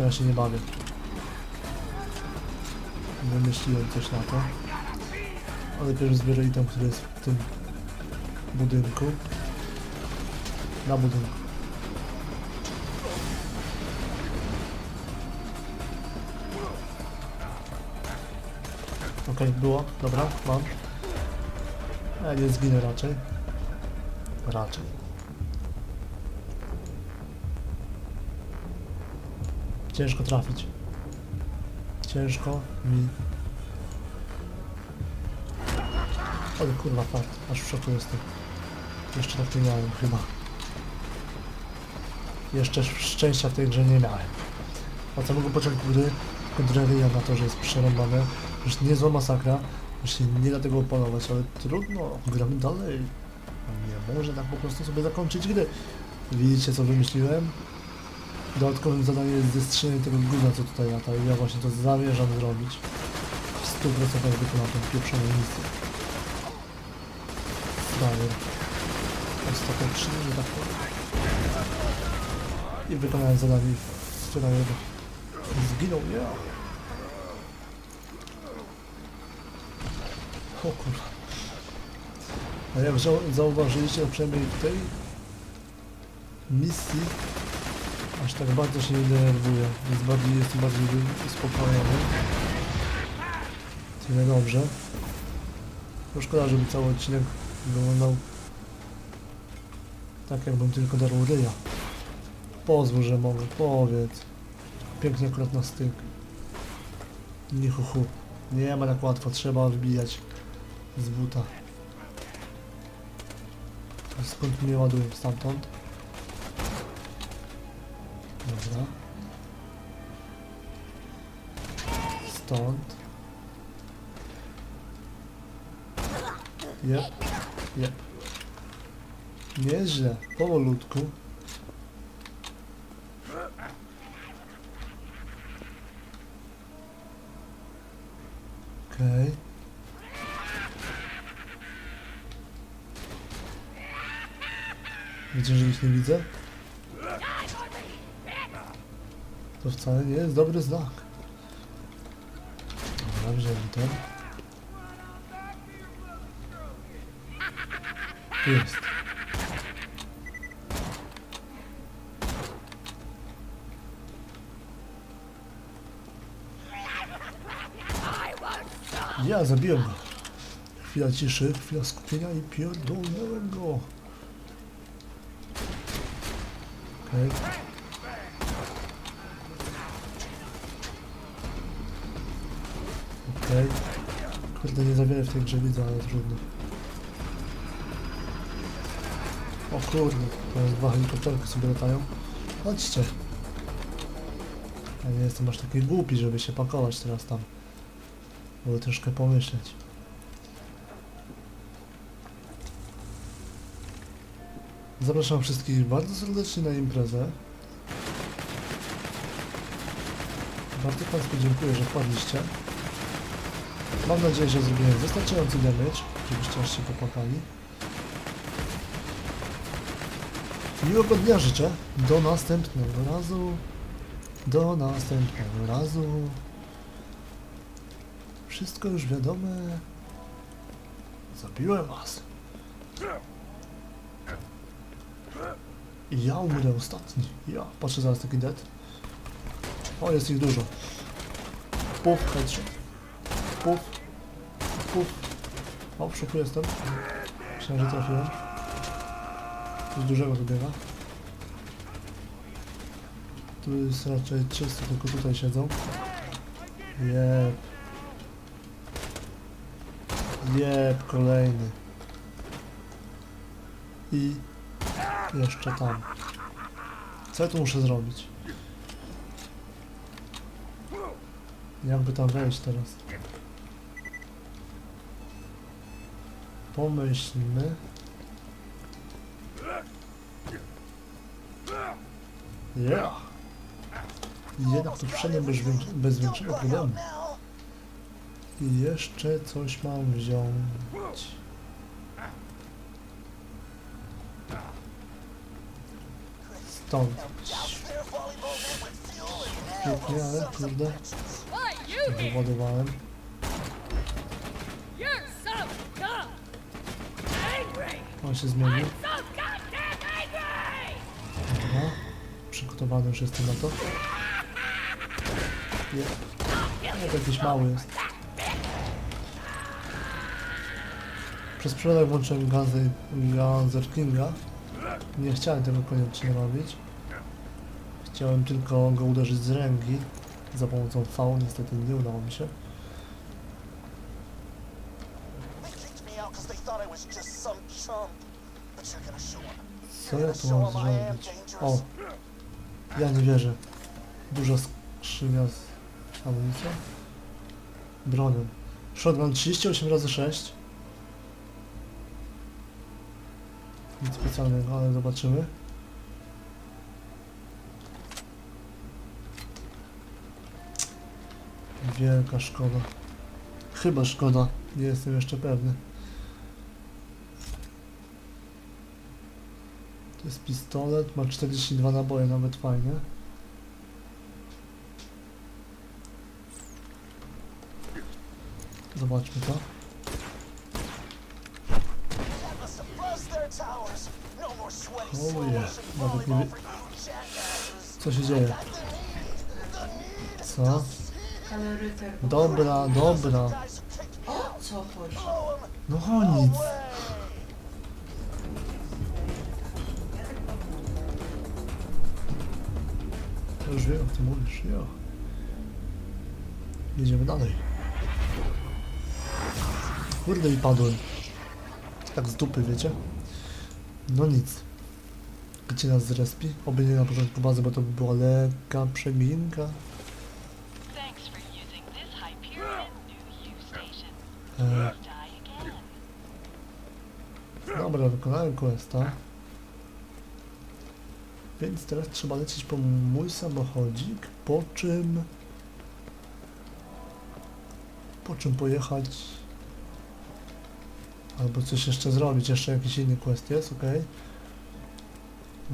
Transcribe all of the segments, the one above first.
teraz się nie bawię. Wymyśliłem coś na to. Ale najpierw zbiorę item, który jest w tym budynku. Na budynku. Okej, było. Dobra, mam. Ja nie zginę raczej. Raczej. Ciężko trafić. Ciężko mi. Ale kurwa fart, aż w szoku jestem. Jeszcze tak nie miałem chyba. Jeszcze szczęścia w tej grze nie miałem. Od samego początku gry kontrariuję na to, że jest przerąbane. Już niezła masakra. Już się nie da tego opanować, ale trudno. Gramy dalej. Nie może tak po prostu sobie zakończyć gry. Widzicie co wymyśliłem? Dodatkowym zadaniem jest zestrzelenie tego gówna co tutaj lata i ja właśnie to zamierzam zrobić. W 100% wykonam tę pieprzoną misję. Frajer. Ostatecznie, że tak powiem. I wykonałem zadanie wczorajego. Zginął, ja. O kurwa. A jak zau- zauważyliście, przynajmniej w tej misji aż tak bardzo się nie denerwuję. Jest bardziej, jestem bardziej uspokojony. Tyle dobrze. To szkoda, żeby cały odcinek wyglądał tak, jakbym tylko darł ryja. Pozwól, że mogę, powiedz. Pięknie akurat na styk. Nie hu. Nie ma tak łatwo, trzeba wbijać z buta. Skąd mnie ładują? Stamtąd? Dobra. Stąd. Jep, jep. Nieźle, powolutku. Okej. Widzisz, że ich nie widzę? To wcale nie jest dobry znak. Ten. Tu jest. Ja zabiłem go. Chwila ciszy, chwila skupienia i pierdolnąłem go. Okej. Okej. Kurde, nie za wiele w tej grze widzę, ale trudno. O kurde, teraz dwa helikopterki sobie latają. Chodźcie. Ja nie jestem aż taki głupi, żeby się pakować teraz tam. Mogę troszkę pomyśleć. Zapraszam wszystkich bardzo serdecznie na imprezę. Bardzo Państwu dziękuję, że wpadliście. Mam nadzieję, że zrobiłem wystarczający damage, żebyście aż się popłakali. Miłego dnia życzę. Do następnego razu. Do następnego razu. Wszystko już wiadome. Zabiłem was. Ja umrę ostatni. Ja. Patrzę zaraz taki dead. O, jest ich dużo. Puf, headshot. Puf. Puf. O, w szoku jestem. Że trafiłem. Coś dużego tu biega. Tu jest raczej czysto, tylko tutaj siedzą. Jep. Jep, kolejny. I jeszcze tam. Co ja tu muszę zrobić? Jakby tam wejść teraz? Pomyślmy. Yeah. Jednak to wszędzie bez, bez większego problemu. I jeszcze coś mam wziąć. Stąd. Pięknie, ale kurde, wyładowałem. On się zmienił. Dobra. Przygotowany już jestem na to. Nie. To jakiś mały jest. Przez przypadek włączyłem Gunzer Kinga. Nie chciałem tego koniecznie robić. Chciałem tylko go uderzyć z ręki za pomocą V. Niestety nie udało mi się. Co ja tu mam zrobić? O! Ja nie wierzę. Duża skrzynia z amunicją. Bronią. Shotgun 38 razy 6 Nic specjalnego, ale zobaczymy. Wielka szkoda. Chyba szkoda. Nie jestem jeszcze pewny. To jest pistolet, ma 42 naboje, nawet fajnie. Zobaczmy to. Sweaty Oh, Nawet nie wie-. Co się dzieje? Co? Dobra, dobra. O co chodzi? No chodź. To już wiem, ty mówisz, jo. Jedziemy dalej. Kurde i padłem. Tak z dupy, wiecie? No nic. Gdzie nas zrespi? Oby nie na początku bazy, bo to by była lekka przeminka. E, dobra, wykonałem questa. Więc teraz trzeba lecieć po mój samochodzik, po czym... Po czym pojechać... Albo coś jeszcze zrobić, jeszcze jakiś inny quest jest, okej.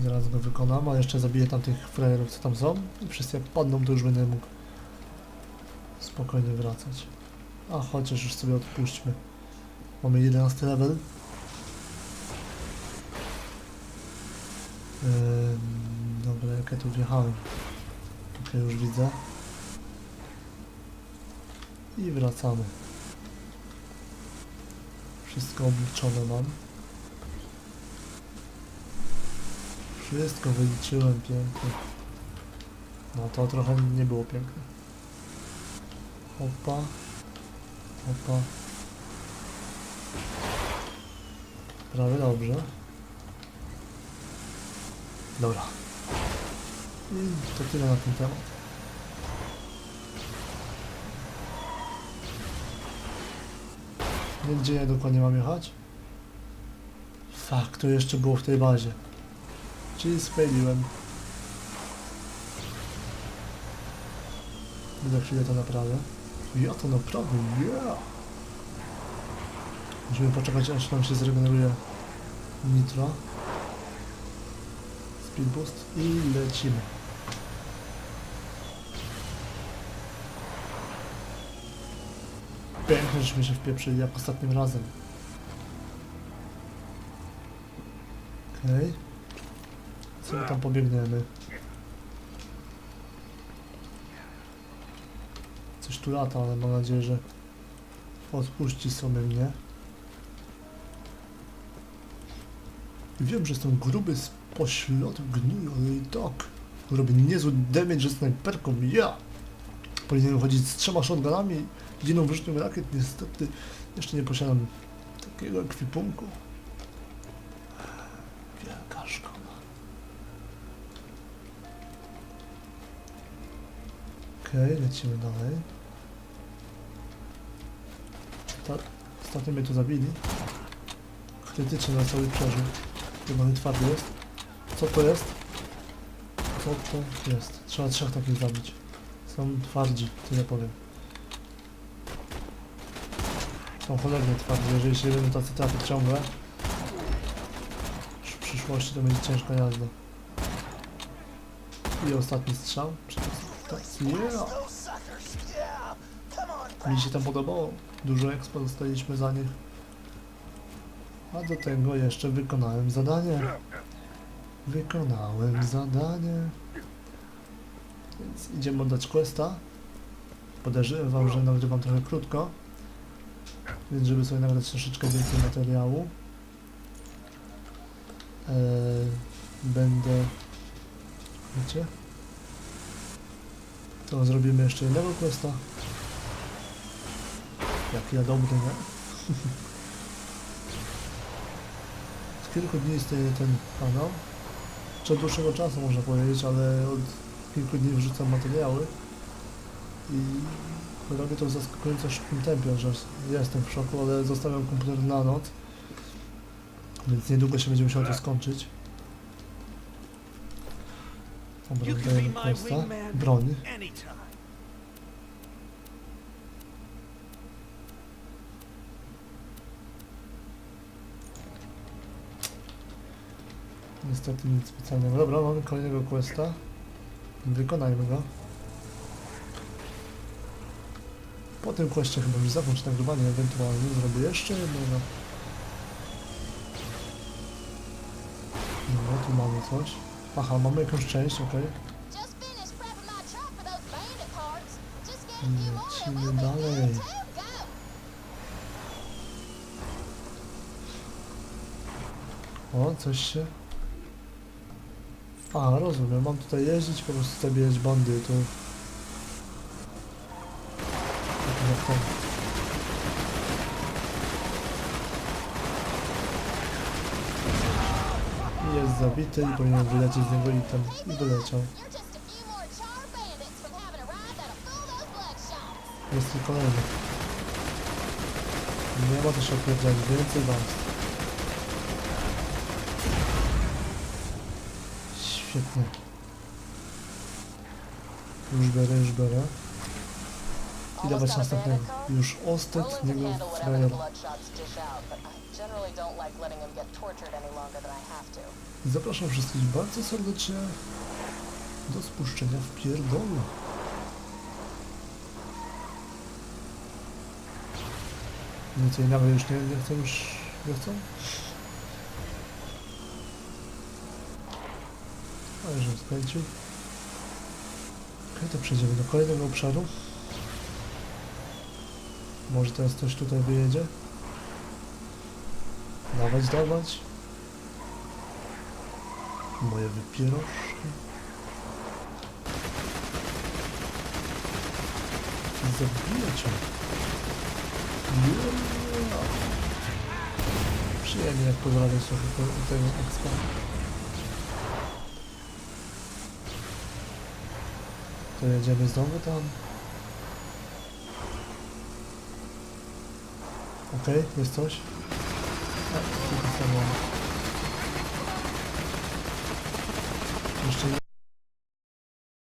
Zaraz go wykonam, a jeszcze zabiję tam tych frajerów, co tam są. I wszyscy jak padną, to już będę mógł spokojnie wracać. A chociaż już sobie odpuśćmy. Mamy 11 level. Dobra, jak ja tu wjechałem. Okej, już widzę. I wracamy. Wszystko obliczone mam. Wszystko wyliczyłem pięknie. No to trochę nie było piękne. Opa. Opa. Prawie dobrze. Dobra. To tyle na ten temat. Gdzie ja dokładnie mam jechać? Fuck, to jeszcze było w tej bazie. Czyli spędziłem. Za chwilę to naprawię. Ja to naprawię, yeah! Musimy poczekać aż nam się zregeneruje nitro. Speed boost i lecimy. Pięknie, żeśmy się wpieprzyli jak ostatnim razem. Okej. Co my tam pobiegniemy? Coś tu lata, ale mam nadzieję, że odpuści sobie mnie. Wiem, że jestem gruby z pośladu gnuju, ale i tak robię niezły damage ze snajperką, ja! Powinienem chodzić z trzema shotgunami, jedną wyrzutnią rakiet, niestety jeszcze nie posiadam takiego ekwipunku. Wielka szkoda. Okej, lecimy dalej. Tak, ostatnio mnie tu zabili. Krytycznie na cały przeżył. Chyba twardy jest. Co to jest? Co to jest? Trzeba trzech takich zabić. Są twardzi, tyle powiem. Są cholernie twardzi, jeżeli się będą tacy trafić ciągle. W przyszłości to będzie ciężka jazda. I ostatni strzał. Yeah. Mi się tam podobało. Dużo expo dostaliśmy za nich. A do tego jeszcze wykonałem zadanie. Wykonałem zadanie. Więc idziemy oddać questa. Podejrzewam, że nagrywam trochę krótko. Więc żeby sobie nagrać troszeczkę więcej materiału. Eee, będę... Wiecie? To zrobimy jeszcze jednego questa. Jaki ja dobry, nie? Od kilku dni istnieje ten kanał. Czy od dłuższego czasu można powiedzieć, ale od kilku dni wrzucam materiały. I robię to w zaskakująco szybkim tempie, że jestem w szoku, ale zostawiam komputer na noc. Więc niedługo się będzie musiało to skończyć. Dobra, dajemy questa. Broń. Niestety nic specjalnego. Dobra, mamy kolejnego questa. Wykonajmy go. Po tym questie chyba już zakończę nagrywanie, ewentualnie zrobię jeszcze jednego. Dobra, tu mamy coś. Aha, mamy jakąś część, okej. More and Lecimy dalej. O, coś się... A, rozumiem, mam tutaj jeździć, po prostu bandytów. Jak tam. I Jest zabity i powinien wylecieć z niego item. I wyleciał. Jest tu kolejny. Nie ma się opierdziać, więcej was. Świetnie. Już biorę, już biorę. I dawać następnego. Już ostatniego frajera. I. Zapraszam wszystkich bardzo serdecznie do spuszczenia w pierdolu. Nic jej nawet już nie, nie chcę już... Nie chcę? Ale żebym skręcił. Okej, to przejdziemy do kolejnego obszaru. Może teraz coś tutaj wyjedzie? Dawać, dawać. Moje wypieroszki. Zabiję cię. Yeah. Przyjemnie jak pozdrawiam trochę tego expa. To jedziemy znowu tam. Okej, jest coś. A, tylko samo. Jeszcze